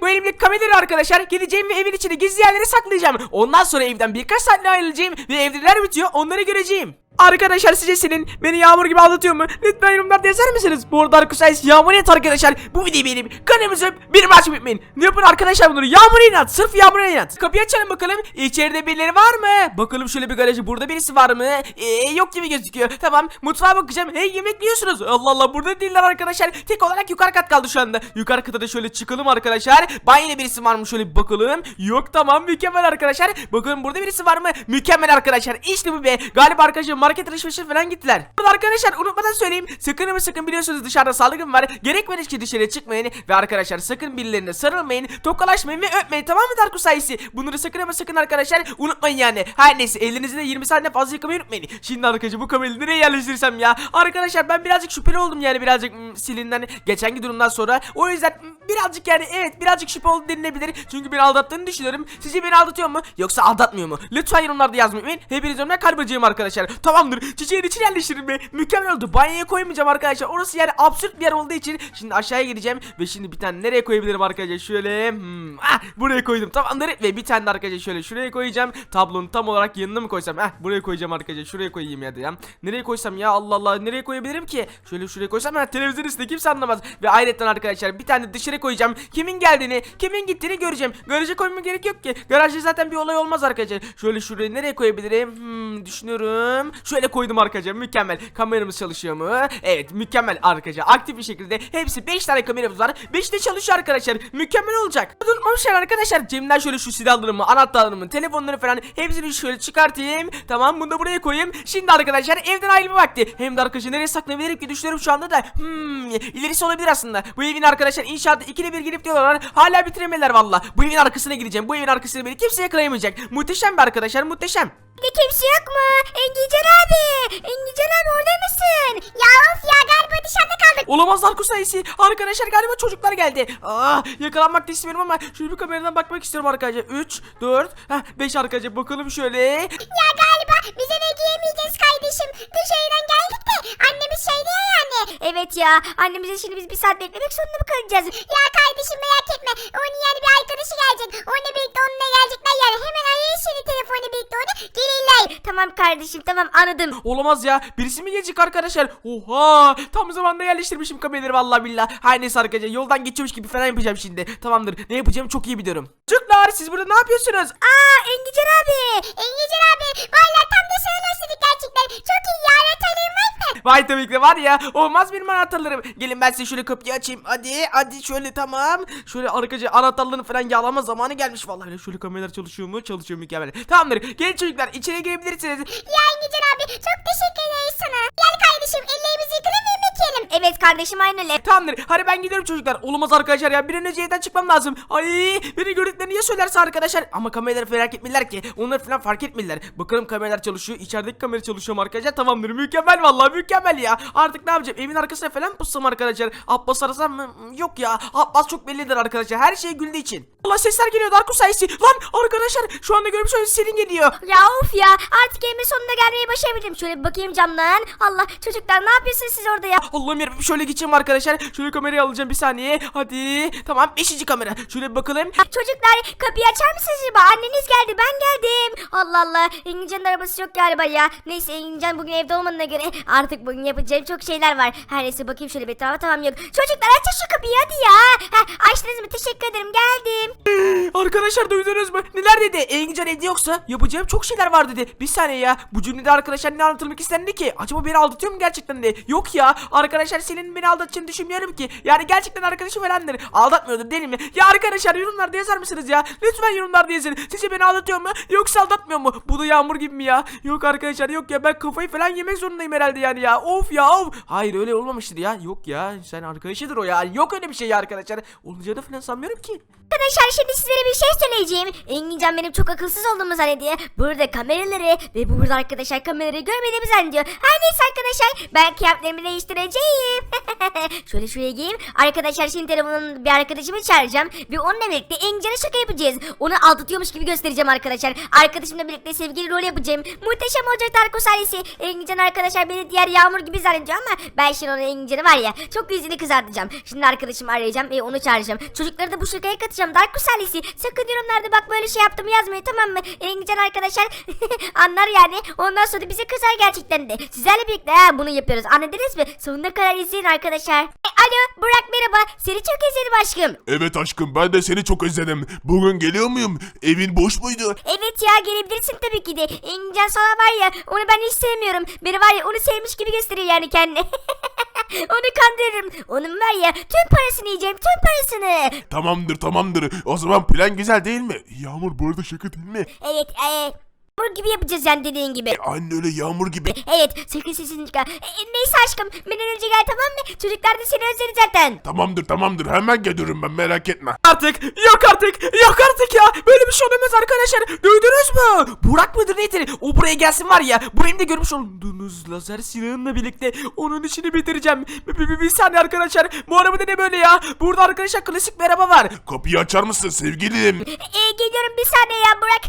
Bu elimdeki kameraları arkadaşlar gideceğim ve evin içine gizli yerlere saklayacağım. Ondan sonra evden birkaç saatle ayrılacağım ve evde neler bitiyor onları göreceğim. Arkadaşlar sizce senin beni yağmur gibi aldatıyor mu? Lütfen yorumlarda yazar mısınız? Bu arada arkadaşlar yağmur inat arkadaşlar. Bu videoyu beğenip kanalımızı öp bir maç bitmeyin. Ne yapın arkadaşlar bunları? Yağmur inat. Sırf yağmur inat. Kapıyı açalım bakalım. İçeride birileri var mı? Bakalım şöyle bir garajı. Burada birisi var mı? Ee, yok gibi gözüküyor. Tamam mutfağa bakacağım. Hey yemek yiyorsunuz. Allah Allah burada değiller arkadaşlar. Tek olarak yukarı kat kaldı şu anda. Yukarı kata da şöyle çıkalım arkadaşlar. Banyoda birisi var mı? Şöyle bir bakalım. Yok tamam mükemmel arkadaşlar. Bakalım burada birisi var mı? Mükemmel arkadaşlar. İşte bu be. Galiba arkadaşlar market alışverişe falan gittiler. Burada arkadaşlar unutmadan söyleyeyim. Sakın ama sakın biliyorsunuz dışarıda salgın var. Gerekmediği ki dışarıya çıkmayın. Ve arkadaşlar sakın birilerine sarılmayın. Tokalaşmayın ve öpmeyin tamam mı Darko sayısı? Bunları sakın ama sakın arkadaşlar unutmayın yani. Her neyse ellerinizi de 20 saniye fazla yıkamayı unutmayın. Şimdi arkadaşlar bu kamerayı nereye yerleştirsem ya? Arkadaşlar ben birazcık şüpheli oldum yani birazcık mm, silinden geçenki durumdan sonra. O yüzden mm, birazcık yani evet birazcık şüphe oldu denilebilir. Çünkü beni aldattığını düşünüyorum. Sizce beni aldatıyor mu? Yoksa aldatmıyor mu? Lütfen yorumlarda yazmayı unutmayın. Hepiniz kalp acıyım arkadaşlar. Tamamdır. Çiçeğin içine yerleştirin be. Mükemmel oldu. Banyoya koymayacağım arkadaşlar. Orası yani absürt bir yer olduğu için. Şimdi aşağıya gideceğim. Ve şimdi bir tane nereye koyabilirim arkadaşlar? Şöyle. Hmm, ah, buraya koydum. Tamamdır. Ve bir tane de arkadaşlar şöyle şuraya koyacağım. Tablonun tam olarak yanına mı koysam? Heh buraya koyacağım arkadaşlar. Şuraya koyayım ya ya. Nereye koysam ya? Allah Allah. Nereye koyabilirim ki? Şöyle şuraya koysam ha televizyon üstünde kimse anlamaz. Ve ayrıca arkadaşlar bir tane dışarı koyacağım. Kimin geldiğini, kimin gittiğini göreceğim. Garaja koymama gerek yok ki. Garajda zaten bir olay olmaz arkadaşlar. Şöyle şuraya nereye koyabilirim? Hmm, düşünüyorum. Şöyle koydum arkadaşlar. Mükemmel. Kameramız çalışıyor mu? Evet, mükemmel arkadaşlar. Aktif bir şekilde hepsi 5 tane kameramız var. 5 de çalışıyor arkadaşlar. Mükemmel olacak. Unutmamışlar arkadaşlar. Cem'den şöyle şu silahlarımı, anahtarlarımı, telefonları falan hepsini şöyle çıkartayım. Tamam, bunu da buraya koyayım. Şimdi arkadaşlar evden ayrılma vakti. Hem de arkadaşlar nereye saklayabilirim ki düşünüyorum şu anda da. Hmm, ilerisi olabilir aslında. Bu evin arkadaşlar inşaatta ikide bir gelip diyorlar. Hala bitiremediler valla. Bu evin arkasına gideceğim. Bu evin arkasına beni kimse yakalayamayacak. Muhteşem bir arkadaşlar, muhteşem. Bir kimse yok mu? Engican abi. Engican abi orada mısın? Ya of ya galiba dışarıda kaldık. Olamazlar kusayisi. Arkadaşlar galiba çocuklar geldi. Aa, yakalanmak da istemiyorum ama şöyle bir kameradan bakmak istiyorum arkadaşlar. 3, 4, 5 arkadaşlar bakalım şöyle. Ya galiba bize ne giyemeyeceğiz kardeşim. Dışarıdan geldik de annemiz şey diyor yani. Evet ya annemize şimdi biz bir saat beklemek zorunda mı kalacağız? Ya kardeşim merak etme. Onun yani bir arkadaşı gelecek. Onunla birlikte onunla gelecekler yani. Hemen arayın şimdi telefonu birlikte onu. Gelirler. Tamam kardeşim tamam anladım. Olamaz ya. Birisi mi gelecek arkadaşlar? Oha! Tam zamanda yerleştirmişim kameraları vallahi billahi. Her neyse arkadaşlar yoldan geçiyormuş gibi falan yapacağım şimdi. Tamamdır. Ne yapacağım çok iyi biliyorum. Çocuklar siz burada ne yapıyorsunuz? Aa Engican abi. Engican abi. Valla tam da sana özledik gerçekten. Çok iyi ya. Anahtarların var mı? Vay tabii ki var ya. Olmaz benim anahtarlarım. Gelin ben size şöyle kapıyı açayım. Hadi hadi şöyle tamam. Şöyle arkadaşlar anahtarlarını falan yağlama zamanı gelmiş vallahi. Şöyle kameralar çalışıyor mu? Çalışıyor mükemmel. Tamamdır. Gelin çocuklar içeri girebilirsiniz. Ya Engican abi çok teşekkür ederiz sana. Gel kardeşim ellerimizi yıkayalım yemek yiyelim. Evet kardeşim aynı öyle. Tamamdır. Hadi ben gidiyorum çocuklar. Olamaz arkadaşlar ya. Bir an önce evden çıkmam lazım. Ay beni gördüklerini niye söylerse arkadaşlar. Ama kameraları merak etmediler ki. Onlar falan fark etmediler. Bakalım kameralar çalışıyor. İçerideki kamera çalışıyor mu arkadaşlar? Tamamdır. Mükemmel vallahi mükemmel ya. Artık ne yapacağım? Evin arkasına falan pussam arkadaşlar. Abbas arasam mı? Yok ya. Abbas çok bellidir arkadaşlar. Her şey güldüğü için. Allah sesler geliyor Darko sayısı. Lan arkadaşlar şu anda görmüş olduğunuz Selin geliyor. Ya of ya artık evime sonunda gelmeye başarabildim. Şöyle bir bakayım camdan. Allah çocuklar ne yapıyorsunuz siz orada ya? Allah'ım yarabbim şöyle geçeyim arkadaşlar. Şöyle kamerayı alacağım bir saniye. Hadi. Tamam 5. kamera. Şöyle bir bakalım. Çocuklar kapıyı açar mısınız acaba? Anneniz geldi ben geldim. Allah Allah İngilizcenin arabası yok galiba ya. Neyse İngilizcen bugün evde olmadığına göre artık bugün yapacağım çok şeyler var. Her neyse bakayım şöyle bir etrafa tamam yok. Çocuklar açın şu kapıyı hadi ya. Heh, açtınız mı? Teşekkür ederim geldim. Arkadaşlar duydunuz mu? Neler dedi? Engincan evde yoksa yapacağım çok şeyler var dedi. Bir saniye ya. Bu cümlede arkadaşlar ne anlatılmak istendi ki? Acaba beni aldatıyor mu gerçekten de? Yok ya. Arkadaşlar senin beni aldatacağını düşünmüyorum ki. Yani gerçekten arkadaşı falandır. Aldatmıyordur değil mi? Ya arkadaşlar yorumlarda yazar mısınız ya? Lütfen yorumlarda yazın. Sizce beni aldatıyor mu? Yoksa aldatmıyor mu? Bu da yağmur gibi mi ya? Yok arkadaşlar yok ya. Ben kafayı falan yemek zorundayım herhalde yani ya. Of ya of. Hayır öyle olmamıştır ya. Yok ya. Sen arkadaşıdır o ya. Yok öyle bir şey ya arkadaşlar. Olacağını falan sanmıyorum ki. Arkadaşlar şimdi sizlere bir şey söyleyeceğim. Engincan benim çok akılsız olduğumu zannediyor. Burada kameraları ve burada arkadaşlar kameraları görmediğimi zannediyor. Her neyse arkadaşlar ben kıyafetlerimi değiştireceğim. Şöyle şuraya giyeyim. Arkadaşlar şimdi telefonun bir arkadaşımı çağıracağım. Ve onunla birlikte Engincan'a şaka yapacağız. Onu aldatıyormuş gibi göstereceğim arkadaşlar. Arkadaşımla birlikte sevgili rol yapacağım. Muhteşem olacak Tarkus ailesi. Engincan arkadaşlar beni diğer Yağmur gibi zannediyor ama ben şimdi onun Engincan'ı var ya çok yüzünü kızartacağım. Şimdi arkadaşımı arayacağım ve onu çağıracağım. Çocukları da bu şakaya katacağım. Darkus ailesi sakın yorumlarda bak böyle şey yaptım yazmayın tamam mı? Engincan arkadaşlar anlar yani. Ondan sonra bize kızar gerçekten de. Sizlerle birlikte ha, bunu yapıyoruz. Anladınız mı? Sonuna kadar izleyin arkadaşlar. E, alo Burak merhaba. Seni çok özledim aşkım. Evet aşkım ben de seni çok özledim. Bugün geliyor muyum? Evin boş muydu? Evet ya gelebilirsin tabii ki de. Engincan sana var ya onu ben hiç sevmiyorum. Beni var ya onu sevmiş gibi gösteriyor yani kendine. onu kandırırım. Onun var ya tüm parasını yiyeceğim tüm parasını. Tamamdır tamamdır. O zaman plan güzel değil mi? Yağmur bu arada şaka değil mi? Evet evet. Bu gibi yapacağız yani dediğin gibi. Anne öyle yağmur gibi. Evet sakın sesini çıkar. E, e, neyse aşkım benden önce gel tamam mı? Çocuklar da seni özledi zaten. Tamamdır tamamdır. Hemen gelirim ben merak etme. Artık yok artık yok artık ya. Böyle bir şey olamaz arkadaşlar. Duydunuz mu? Burak mıdır nedir? O buraya gelsin var ya. Bu elimde görmüş olduğunuz lazer silahımla birlikte onun işini bitireceğim. Bir, bir, bir, bir saniye arkadaşlar. Bu arabada ne böyle ya? Burada arkadaşlar klasik bir araba var. Kapıyı açar mısın sevgilim? E, geliyorum bir saniye ya Burak.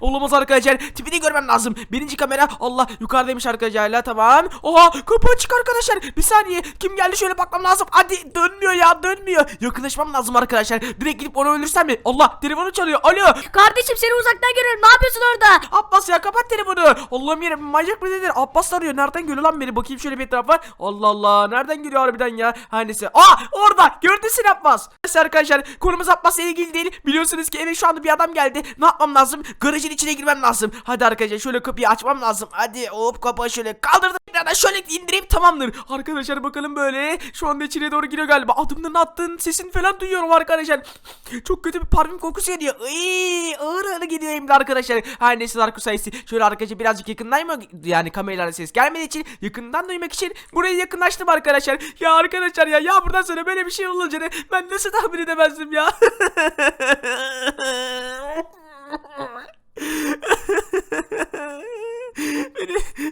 Olamaz arkadaşlar. Tipini görmem lazım. Birinci kamera. Allah yukarıdaymış arkadaşlar. Tamam. Oha kapı açık arkadaşlar. Bir saniye kim geldi şöyle bakmam lazım hadi dönmüyor ya dönmüyor yakınlaşmam lazım arkadaşlar direkt gidip onu öldürsem mi Allah telefonu çalıyor alo Kardeşim seni uzaktan görüyorum ne yapıyorsun orada? Abbas ya kapat telefonu. Allah'ım yarabbim manyak mı nedir? Abbas arıyor. Nereden geliyor lan beni? Bakayım şöyle bir etrafa. Allah Allah. Nereden geliyor harbiden ya? Her neyse. Aa orada. Gördün sen Abbas. Neyse arkadaşlar. Konumuz Abbas'la ilgili değil. Biliyorsunuz ki eve şu anda bir adam geldi. Ne yapmam lazım? Garajın içine girmem lazım. Hadi arkadaşlar şöyle kapıyı açmam lazım. Hadi hop kapağı şöyle kaldırdım. Tekrardan şöyle indireyim tamamdır. Arkadaşlar bakalım böyle. Şu anda içine doğru giriyor galiba. Adımlarını attığın sesini falan duyuyorum arkadaşlar. Çok kötü bir parfüm kokusu geliyor. Iy, ağır ağır geliyor elimde arkadaşlar. Her neyse Darko sayısı. Şöyle arkadaşlar birazcık yakından mı? Yani kameralara ses gelmediği için yakından duymak için buraya yakınlaştım arkadaşlar. Ya arkadaşlar ya ya buradan sonra böyle bir şey olacağını ben nasıl tahmin edemezdim ya.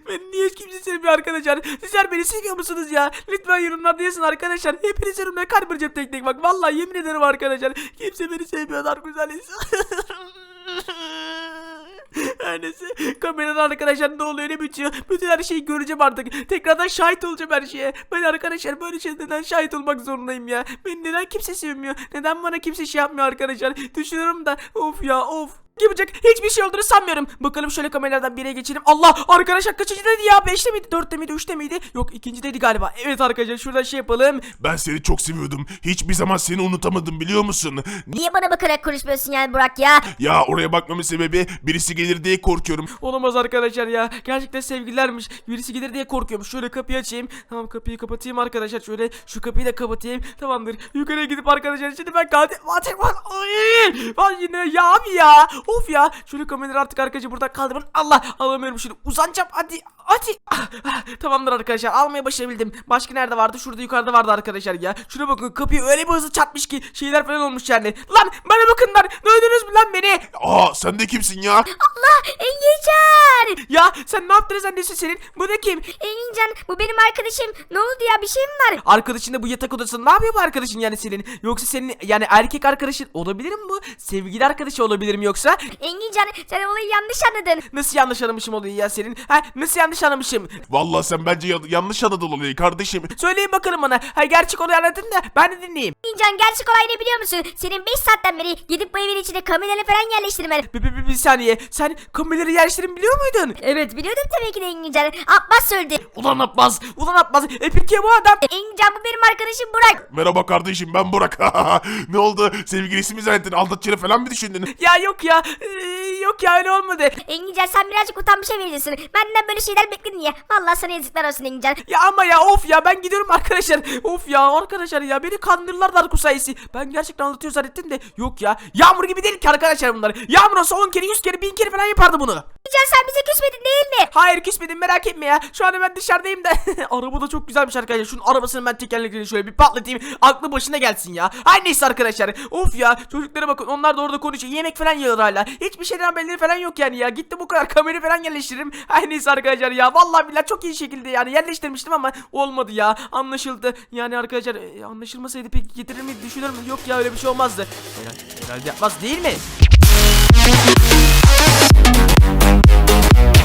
beni niye kimse sevmiyor arkadaşlar? Sizler beni seviyor musunuz ya? Lütfen yorumlarda yazın arkadaşlar. Hepiniz yorumlara kalp vereceğim tek tek bak. Vallahi yemin ederim arkadaşlar. Kimse beni sevmiyor Dark Her neyse kamerada arkadaşlar ne oluyor ne bitiyor bütün her şeyi göreceğim artık tekrardan şahit olacağım her şeye ben arkadaşlar böyle şeylerden şahit olmak zorundayım ya beni neden kimse sevmiyor neden bana kimse şey yapmıyor arkadaşlar düşünüyorum da of ya of yapacak hiçbir şey olduğunu sanmıyorum. Bakalım şöyle kameralardan bire geçelim. Allah arkadaşlar kaçıncı dedi ya? Beşte miydi? Dörtte miydi? Üçte miydi? Yok ikincideydi galiba. Evet arkadaşlar şuradan şey yapalım. Ben seni çok seviyordum. Hiçbir zaman seni unutamadım biliyor musun? Niye bana bakarak konuşmuyorsun yani Burak ya? Ya oraya bakmamın sebebi birisi gelir diye korkuyorum. Olamaz arkadaşlar ya. Gerçekten sevgililermiş. Birisi gelir diye korkuyormuş. Şöyle kapıyı açayım. Tamam kapıyı kapatayım arkadaşlar. Şöyle şu kapıyı da kapatayım. Tamamdır. Yukarıya gidip arkadaşlar şimdi ben bak. Ay! Ben yine ya abi ya. Of ya. Şöyle kameraları artık arkadaşlar burada kaldırın. Allah alamıyorum şimdi. Uzanacağım. Hadi. Hadi. Ah, ah. Tamamdır arkadaşlar. Almaya başarabildim. Başka nerede vardı? Şurada yukarıda vardı arkadaşlar ya. Şuna bakın kapıyı öyle bir hızlı çarpmış ki şeyler falan olmuş yani. Lan bana bakın lan. Duydunuz mu lan beni? Aa sen de kimsin ya? Allah Engincan. Ya sen ne yaptın zannediyorsun senin? Bu da kim? Engincan bu benim arkadaşım. Ne oldu ya bir şey mi var? Arkadaşın da bu yatak odasında ne yapıyor bu arkadaşın yani senin? Yoksa senin yani erkek arkadaşın olabilir mi bu? Sevgili arkadaşı olabilir mi yoksa? Engincan sen olayı yanlış anladın. Nasıl yanlış anlamışım olayı ya senin? Ha nasıl yanlış anlamışım? Vallahi sen bence ya- yanlış anladın olayı kardeşim. Söyleyin bakalım bana. Ha gerçek olayı anlatın da ben de dinleyeyim. Engincan gerçek olay ne biliyor musun? Senin 5 saatten beri gidip bu evin içine kameraları falan yerleştirmen. Bir, bir, bir, bir saniye. Sen kameraları yerleştirin biliyor muydun? Evet biliyordum tabii ki de Engincan. Abbas söyledi. Ulan Abbas. Ulan Abbas. E peki bu adam? Engincan bu benim arkadaşım Burak. Merhaba kardeşim ben Burak. ne oldu? Sevgilisi mi zannettin? Aldatacağını falan mı düşündün? Ya yok ya. Ee, yok ya öyle olmadı. Engincan sen birazcık utanmışa veriyorsun. Benden böyle şeyler bekledin ya. Vallahi sana yazıklar olsun Engincan. Ya ama ya of ya ben gidiyorum arkadaşlar. Of ya arkadaşlar ya beni kandırırlar Darko sayesi. Ben gerçekten anlatıyor zannettim de yok ya. Yağmur gibi değil ki arkadaşlar bunlar. Yağmur olsa 10 kere 100 kere 1000 kere falan yapardı bunu. Can sen bize küsmedin değil mi? Hayır küsmedim merak etme ya. Şu anda ben dışarıdayım da. Araba da çok güzelmiş arkadaşlar. Şunun arabasını ben tekerleklerini şöyle bir patlatayım. Aklı başına gelsin ya. Her neyse arkadaşlar. Of ya çocuklara bakın onlar da orada konuşuyor. Yemek falan yiyorlar hala. Hiçbir şeyden haberleri falan yok yani ya. Gitti bu kadar kamera falan yerleştiririm. Her neyse arkadaşlar ya. Vallahi billahi çok iyi şekilde yani yerleştirmiştim ama olmadı ya. Anlaşıldı. Yani arkadaşlar e, anlaşılmasaydı peki getirir miydi düşünür mü? Yok ya öyle bir şey olmazdı. Herhalde, herhalde yapmaz değil mi? Thank you.